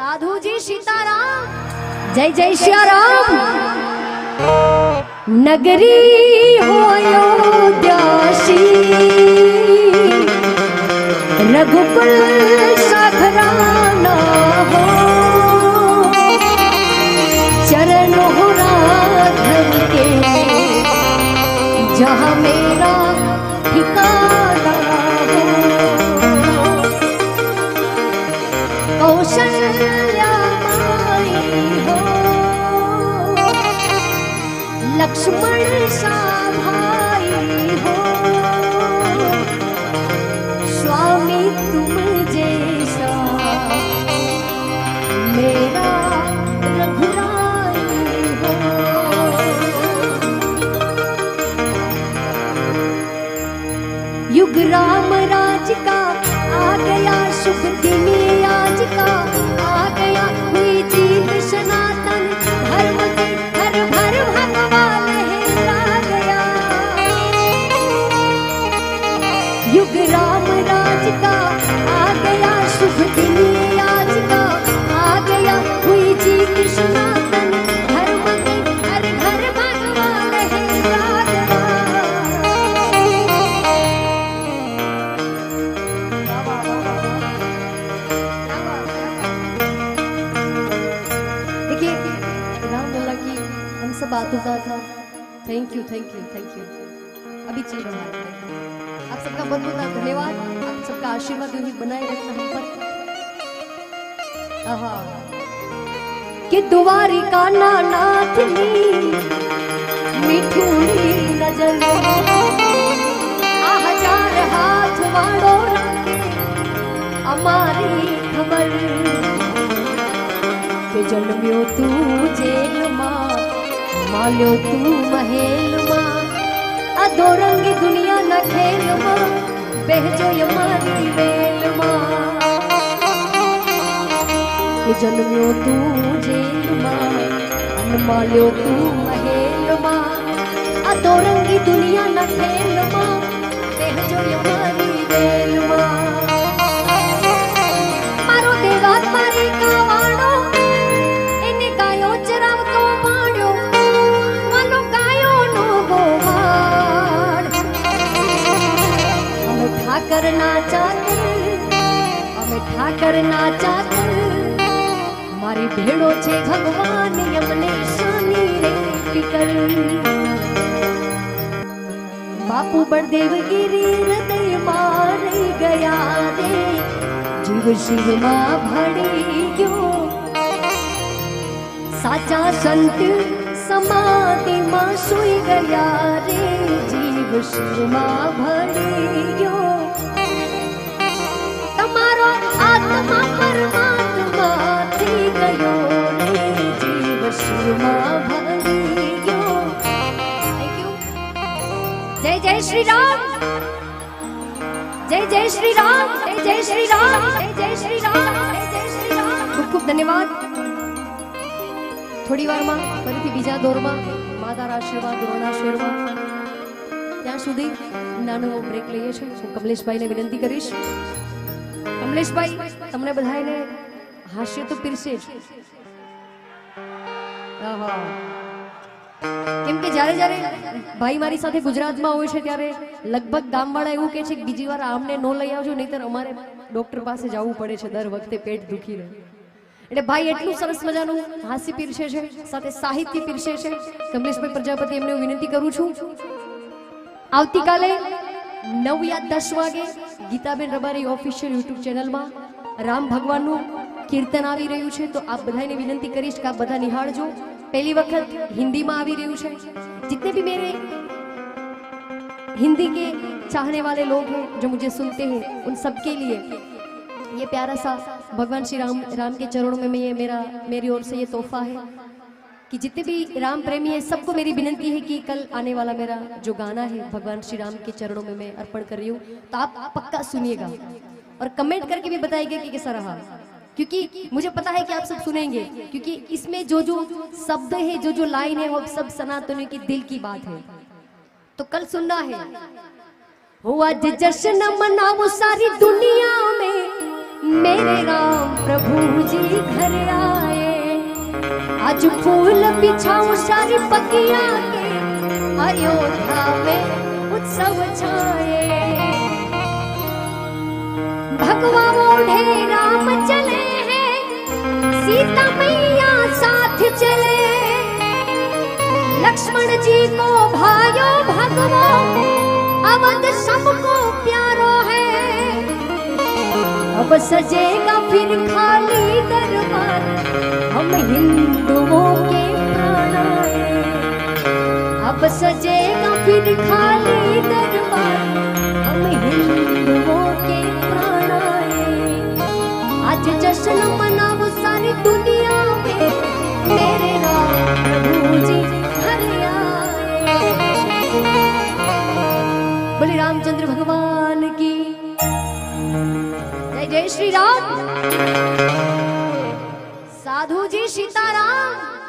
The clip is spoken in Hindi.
साधु जी सीताराम। जय जय सियाराम। नगरी होयो द्यासी रघुकुल सखराना हो। चरण हो राघव के। जहाँ मेरा ठिकाना हो। कौशल लक्ष्मण सा भाई हो। स्वामी, तुम जैसा मेरा रघुराई हो। युग राम, राज का आ गया शुभ दिन। बात होता था। Thank you thank you thank you अभी चल रहा है। आप सबका बहुत बहुत धन्यवाद। आप सबका आशीर्वाद यही बनाए रखना हम पर। कि दुवारी का नाथ ली मिठूली नज़र हज़ार हाथ वाड़ो हमारी खबर। के जन्मियो तू जेल माँ, मालो तू महेल આ દોરંગી દુનિયાના ખેલમાં બેહજો અમારી વેલમાં. કે જન્મ્યો તું જેલમાં અને માલ્યો તું મહેલમાં. આ દોરંગી દુનિયાના ખેલમાં બેહજો અમારી ઠાકર ના ચાકર અમે ઠાકર ના ચાકર મારી ભેડો છે ભગવાન અમને શાની રે ફિકર બાપુ બળદેવ ગીરી હૃદય મારી ગયા રે જીવ શિવમાં ભળી ગયો સાચા સંત સમાધિમાં સુઈ ગયા રે જીવ શિવમાં ભળી ગયો જય જય શ્રી રામ જય જય શ્રી રામ જય જય શ્રી રામ જય જય શ્રી રામ જય શ્રી રામ ખૂબ ખૂબ ધન્યવાદ. થોડી વારમાં, ફરીથી બીજા દોરમાં, માતાના આશીર્વાદ, ગુરુના ત્યાં સુધી નાનો બ્રેક લઈએ છીએ. વિનંતી કરીશ. કમલેશભાઈ, તમને બધાને હાસ્ય તો પીરસે જ. કેમ કે જ્યારે જ્યારે ભાઈ મારી સાથે ગુજરાતમાં હોય છે ત્યારે લગભગ ગામવાળા એવું કહે છે કે બીજી વાર આમને ન લઈ આવજો, નહીતર અમારે ડોક્ટર પાસે જવું પડે છે દર વખતે પેટ દુખી રહે એટલે ભાઈ એટલું સરસ મજાનું હાસ્ય પીરસે છે, સાથે સાહિત્ય પીરસે છે. કમલેશભાઈ પ્રજાપતિ, એમને વિનંતી કરું છું. આવતીકાલે નવ યા દસ વાગે ગીતાબેન રબારી ઓફિશિયલ યુટ્યુબ ચેનલમાં રામ ભગવાનનું કીર્તન આવી રહ્યું છે તો આપ બધાને વિનંતી કરીશ કે આપ બધા નિહાળજો પહેલી વખત હિન્દીમાં આવી રહ્યું છે जितने भी मेरे हिंदी के चाहने वाले लोग हैं जो मुझे सुनते हैं उन सबके लिए ये प्यारा सा भगवान श्री राम राम के चरणों में मैं ये मेरा मेरी ओर से ये तोहफा है कि जितने भी राम प्रेमी हैं, सबको मेरी विनंती है कि कल आने वाला मेरा जो गाना है, भगवान श्री राम के चरणों में मैं अर्पण कर रही हूँ तो आप पक्का सुनिएगा। और कमेंट करके भी बताइएगा कि कैसा रहा। क्योंकि मुझे पता है कि आप सब सुनेंगे, क्योंकि इसमें जो जो शब्द है, जो जो लाइन है, वो सब सनातनियों की दिल की बात है। तो कल सुनना है। हो आज जश्न मनाओ सारी दुनिया में, मेरे राम प्रभु जी घर आए। आज फूल बिछाऊं सारी पकिया के। अयोध्या में उत्सव छाए। भगवा ओढ़े राम चले हैं। सीता मैया साथ चले लक्ष्मण जी को भायो भगवो, अवध सबको प्यारो है। अब सजेगा फिर खाली दरबार। हम हिंदुओं सजेगा, फिर खाली दरबार। हम हिंदुओं के प्राण आए आज जश्न मनाओ सारी दुनिया में। मेरे जी बोले रामचंद्र भगवान की। जय जय श्री राम। साधु जी सीताराम।